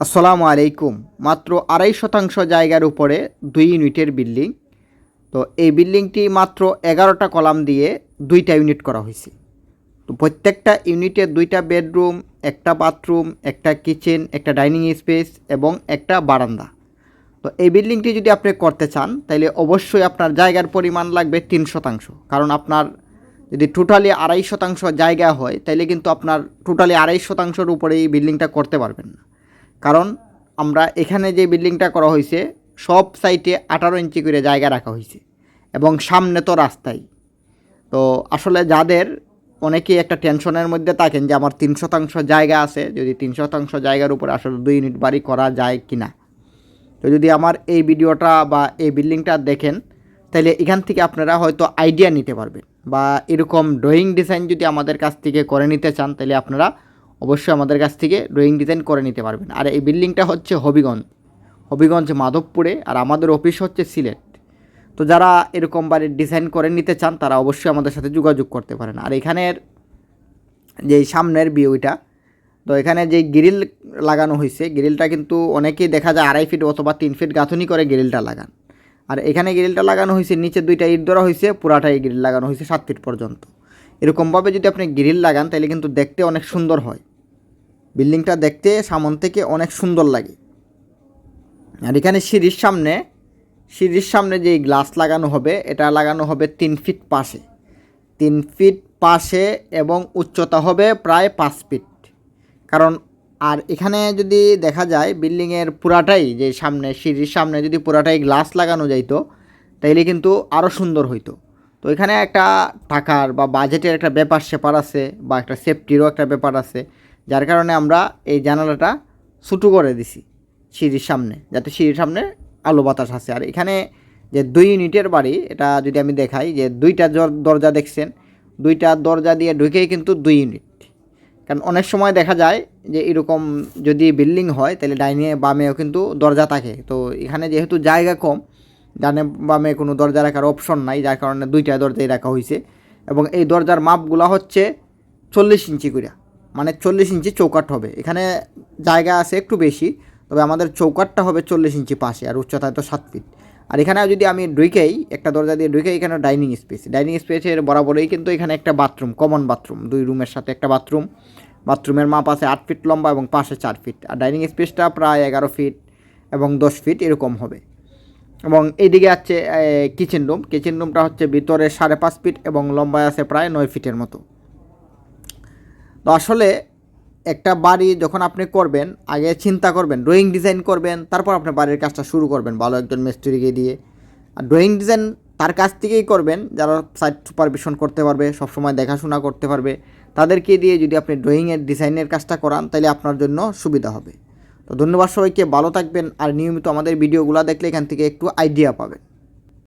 আসসালামু আলাইকুম। মাত্র আড়াই শতাংশ জায়গার উপরে দুই ইউনিটের বিল্ডিং। তো এই বিল্ডিংটি মাত্র এগারোটা কলাম দিয়ে দুইটা ইউনিট করা হয়েছে। তো প্রত্যেকটা ইউনিটে দুইটা বেডরুম, একটা বাথরুম, একটা কিচেন, একটা ডাইনিং স্পেস এবং একটা বারান্দা। তো এই বিল্ডিংটি যদি আপনি করতে চান তাহলে অবশ্যই আপনার জায়গার পরিমাণ লাগবে তিন শতাংশ। কারণ আপনার যদি টোটালি আড়াই শতাংশ জায়গা হয় তাহলে কিন্তু আপনার টোটালি আড়াই শতাংশের উপরে এই বিল্ডিংটা করতে পারবেন না। কারণ আমরা এখানে যে বিল্ডিংটা করা হয়েছে, সব সাইটে আঠারো ইঞ্চি করে জায়গা রাখা হয়েছে এবং সামনে তো রাস্তাই। তো আসলে যাদের, অনেকেই একটা টেনশনের মধ্যে থাকেন যে আমার তিন শতাংশ জায়গা আছে, যদি তিন শতাংশ জায়গার উপরে আসলে দুই ইউনিট বাড়ি করা যায় কি না তো যদি আমার এই ভিডিওটা বা এই বিল্ডিংটা দেখেন, তাহলে এখান থেকে আপনারা হয়তো আইডিয়া নিতে পারবেন বা এরকম ড্রয়িং ডিজাইন যদি আমাদের কাছ থেকে করে নিতে চান, তাহলে আপনারা অবশ্যই আমাদের কাছ থেকে ড্রয়িং ডিজাইন করে নিতে পারবেন। আর এই বিল্ডিংটা হচ্ছে হবিগঞ্জ। হবিগঞ্জ মাধবপুরে আর আমাদের অফিস হচ্ছে সিলেট। তো যারা এরকম বাড়ির ডিজাইন করে নিতে চান, তারা অবশ্যই আমাদের সাথে যোগাযোগ করতে পারেন। আর এখানের যে সামনের ভিউটা তো এখানে যে গ্রিল লাগানো হয়েছে গ্রিলটা কিন্তু অনেকেই দেখা যায় আড়াই ফিট অথবা তিন ফিট গাঁথনি করে গ্রিলটা লাগান। আর এখানে গ্রিলটা লাগানো হয়েছে নিচে দুইটা ইট ধরা হয়েছে পুরাটাই গ্রিল লাগানো হয়েছে সাত ফিট পর্যন্ত। এরকমভাবে যদি আপনি গ্রিল লাগান, তাহলে কিন্তু দেখতে অনেক সুন্দর হয়। বিল্ডিংটা দেখতে সামন থেকে অনেক সুন্দর লাগে। আর এখানে সিঁড়ির সামনে সিঁড়ির সামনে যে গ্লাস লাগানো হবে, এটা লাগানো হবে তিন ফিট পাশে। তিন ফিট পাশে এবং উচ্চতা হবে প্রায় পাঁচ ফিট। কারণ, আর এখানে যদি দেখা যায়, বিল্ডিংয়ের পুরাটাই যে সামনে, সিঁড়ির সামনে যদি পুরাটাই গ্লাস লাগানো যাইতো, তাইলে কিন্তু আরও সুন্দর হইতো। তো এখানে একটা টাকার বা বাজেটের একটা ব্যাপার স্যাপার আছে, বা একটা সেফটিরও একটা ব্যাপার আছে। যার কারণে আমরা এই জানালাটা ছোটো করে দিছি সিঁড়ির সামনে, যাতে সিঁড়ির সামনে আলো বাতাস আছে। আর এখানে যে দুই ইউনিটের বাড়ি, এটা যদি আমি দেখাই, যে দুইটা দরজা দেখছেন, দুইটা দরজা দিয়ে ঢুকেই কিন্তু দুই ইউনিট। কারণ অনেক সময় দেখা যায় যে এরকম যদি বিল্ডিং হয়, তাহলে ডাইনে বামেও কিন্তু দরজা থাকে। তো এখানে যেহেতু জায়গা কম, ডানে বামে কোনো দরজা রাখার অপশন নাই, যার কারণে দুইটা দরজাই রাখা হয়েছে এবং এই দরজার মাপগুলো হচ্ছে চল্লিশ ইঞ্চি করে মানে চল্লিশ ইঞ্চি চৌকাট হবে। এখানে জায়গা আছে একটু বেশি, তবে আমাদের চৌকাটটা হবে চল্লিশ ইঞ্চি পাশে, আর উচ্চতা তো সাত ফিট। আর এখানে যদি আমি ঢুকেই, একটা দরজা দিয়ে ঢুকেই এখানে ডাইনিং স্পেস। ডাইনিং স্পেসের বরাবরই কিন্তু এখানে একটা বাথরুম, কমন বাথরুম। দুই রুমের সাথে একটা বাথরুম। বাথরুমের মাপ আছে আট ফিট লম্বা এবং পাশে চার ফিট। আর ডাইনিং স্পেসটা প্রায় এগারো ফিট এবং দশ ফিট এরকম হবে। এবং এইদিকে আছে কিচেন রুম কিচেন রুমটা হচ্ছে ভিতরে সাড়ে পাঁচ ফিট এবং লম্বায় আছে প্রায় নয় ফিটের মতো। তো আসলে একটা বাড়ি যখন আপনি করবেন, আগে চিন্তা করবেন ড্রয়িং ডিজাইন করবেন, তারপর আপনি বাড়ির কাজটা শুরু করবেন ভালো একজন মিস্ত্রিকে দিয়ে। আর ড্রয়িং ডিজাইন তার কাছ থেকেই করবেন, যারা সাইট সুপারভিশন করতে পারবে, সবসময় দেখাশোনা করতে পারবে, তাদেরকে দিয়ে যদি আপনি ড্রয়িংয়ের ডিজাইনের কাজটা করান তাহলে আপনার জন্য সুবিধা হবে। তো ধন্যবাদ সবাইকে, ভালো থাকবেন, আর নিয়মিত আমাদের ভিডিওগুলো দেখলে এখান থেকে একটু আইডিয়া পাবেন।